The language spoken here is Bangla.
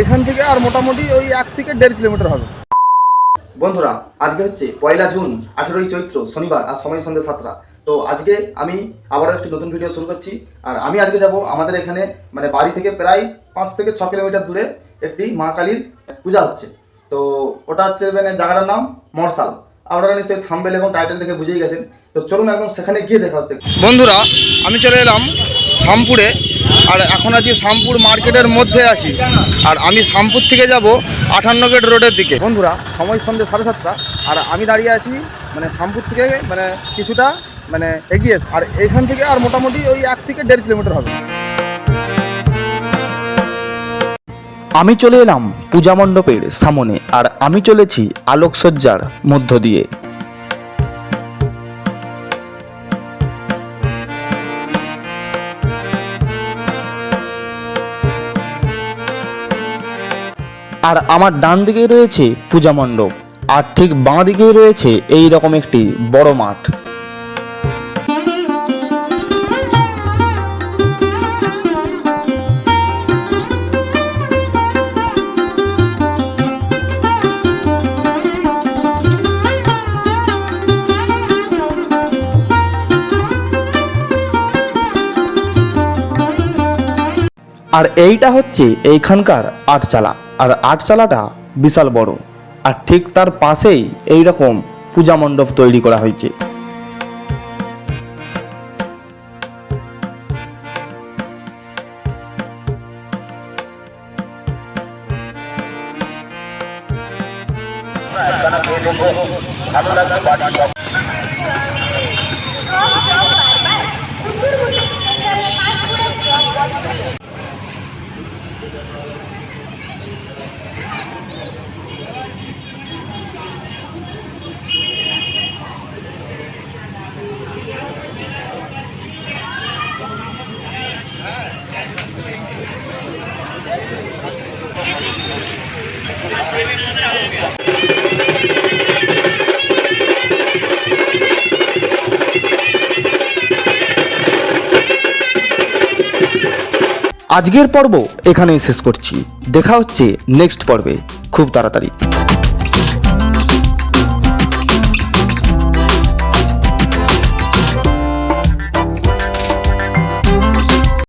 এখান থেকে আর মোটামুটি ওই এক থেকে দেড় কিলোমিটার হবে। বন্ধুরা, আজকে হচ্ছে পয়লা জুন, আঠেরোই চৈত্র, শনিবার আর সময় সন্ধ্যা সাতটা। তো আজকে আমি আবারও একটি নতুন ভিডিও শুরু করছি। আর আমি আজকে যাব আমাদের এখানে মানে বাড়ি থেকে প্রায় পাঁচ থেকে ছ কিলোমিটার দূরে একটি মা কালীর পূজা হচ্ছে। তো ওটা হচ্ছে মানে জায়গাটার নাম মরশাল আপনারা নিশ্চয়ই থাম্বেল এবং টাইটেল দেখে বুঝেই গেছেন। তো চলুন একদম সেখানে গিয়ে দেখা হচ্ছে। বন্ধুরা আমি চলে এলাম শামপুরে আর এখন আছি শামপুর মার্কেটের মধ্যে আছি। আর আমি শামপুর থেকে যাব আঠান্ন গেট রোডের দিকে। বন্ধুরা সময় সন্ধ্যে সাড়ে সাতটা আর আমি দাঁড়িয়ে আছি মানে শামপুর থেকে মানে কিছুটা মানে এগিয়ে আর এইখান থেকে আর মোটামুটি ওই এক থেকে দেড় কিলোমিটার হবে। আমি চলে এলাম পূজা মণ্ডপের সামনে আর আমি চলেছি আলোকসজ্জার মধ্য দিয়ে। আর আমার ডান দিকেই রয়েছে পূজা মণ্ডপ আর ঠিক বাঁ দিকেই রয়েছে এই রকম একটি বড় মাঠ। আর এইটা হচ্ছে এইখানকার আটচালা। আর আটচালাটা বিশাল বড়। আর ঠিক তার পাশেই এই রকম পূজা মণ্ডপ তৈরি করা হয়েছে। আজকের পর্ব এখানেই শেষ করছি। দেখা হচ্ছে নেক্সট পর্বে। খুব তাড়াতাড়ি।